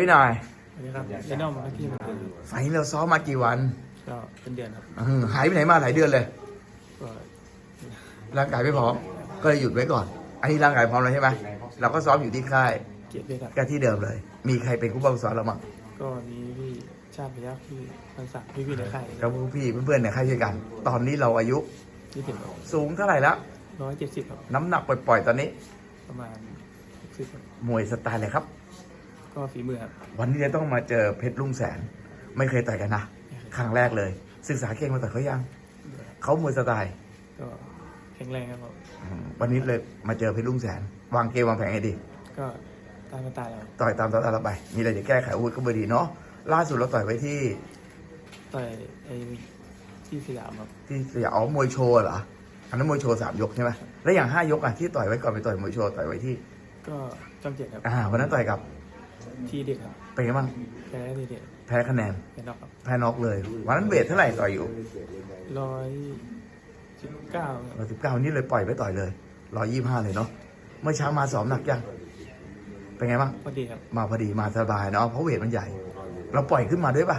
พี่หน่อยสวัสดีครับเจนอมพักที่มาไฟล์เราซ้อมมากี่วันก็เป็นเดือนครับอืมหายไปไหนมาหลายเดือนเลย ก็ร่างกายไม่พร้อม ก็เลยหยุดไว้ก่อน อันนี้ร่างกายพร้อมแล้วใช่ไหมเราก็ซ้อมอยู่ที่ค่ายเกียรติด้วยครับก็ที่เดิมเลย มีใครเป็นคู่บังสอนเรามั้งก็มีพี่ชาติพยัคฆ์พี่พันศักดิ์พี่พี่ในค่ายกับพวกพี่เพื่อนๆในค่ายช่วยกัน ตอนนี้เราอายุที่ถึงสูงเท่าไหร่แล้วร้อยเจ็ดสิบครับน้ำหนักปล่อยๆตอนนี้ ประมาณสิบมวยสไตล์อะไรครับ ก็ฝีมือครับ วันนี้จะต้องมาเจอเพชรลุ่งแสน ไม่เคยต่อยกันนะครั้งแรกเลย ศึกษาเก่งมาต่อยเขายังเขามวยสไตล์ก็แข็งแรงครับผมอืมวันนี้เลยมาเจอเพชรลุ่งแสน วางเกมวางแผนให้ดี ก็ตามมาตายเราต่อยตามต่อตามเราไป มีอะไรจะแก้ไขอาวุธก็ไม่ดีเนาะล่าสุดเราต่อยไว้ที่ต่อยไอ้ที่สยามครับที่สยามอ๋อมวยโชว์เหรออันนั้นมวยโชว์สามยกใช่ไหมแล้วอย่างห้ายกอะที่ต่อยไว้ก่อนไปต่อยมวยโชว์ต่อยไว้ที่ ก็จ้องเจ็ดครับอ่าวันนั้นต่อยกับ ที่เด็กครับเป็นไงบ้างแพ้ที่เด็กแพ้คะแนนเป็นนอกครับแพ้น็อกเลย วันนั้นเวทเท่าไหร่ต่อยอยู่ร้อยสิบเก้าร้อยสิบเก้านี่เลยปล่อยไปต่อยเลยร้อยยี่ห้าเลยเนาะเมื่อเช้ามาสอบหนักยังเป็นไงบ้างพอดีครับมาพอดีมาสบายเนาะเพราะเวทมันใหญ่ เราปล่อยขึ้นมาด้วยป่ะ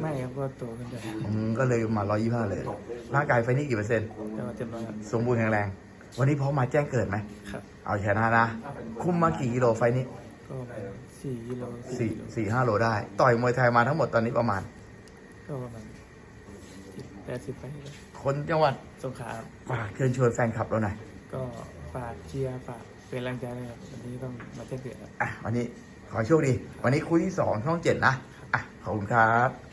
ไม่ครับก็โตขึ้นไปอืมก็เลยมาร้อยยี่ห้าเลย ร่างกายไฟนี่กี่เปอร์เซ็นต์แต่ว่าเต็มร้อยครับสมบูรณ์แข็งแรง วันนี้พร้อมมาแจ้งเกิดไหมครับ เอาชนะนะ คุมมากี่กิโลไฟนี้ ก็สี่กิโลสี่กิโลสี่ห้าโลได้ ต่อยมวยไทยมาทั้งหมดตอนนี้ประมาณ ก็ประมาณแปดสิบไปครับคนจังหวัดสงขลาครับฝากเชิญชวนแฟนคลับเราหน่อยก็ฝากเชียร์ฝากเป็นแรงใจเลยครับวันนี้ต้องมาแจ้งเกิดครับอะวันนี้ขอให้โชคดี วันนี้คุยที่สองช่องเจ็ดนะอะขอบคุณครับ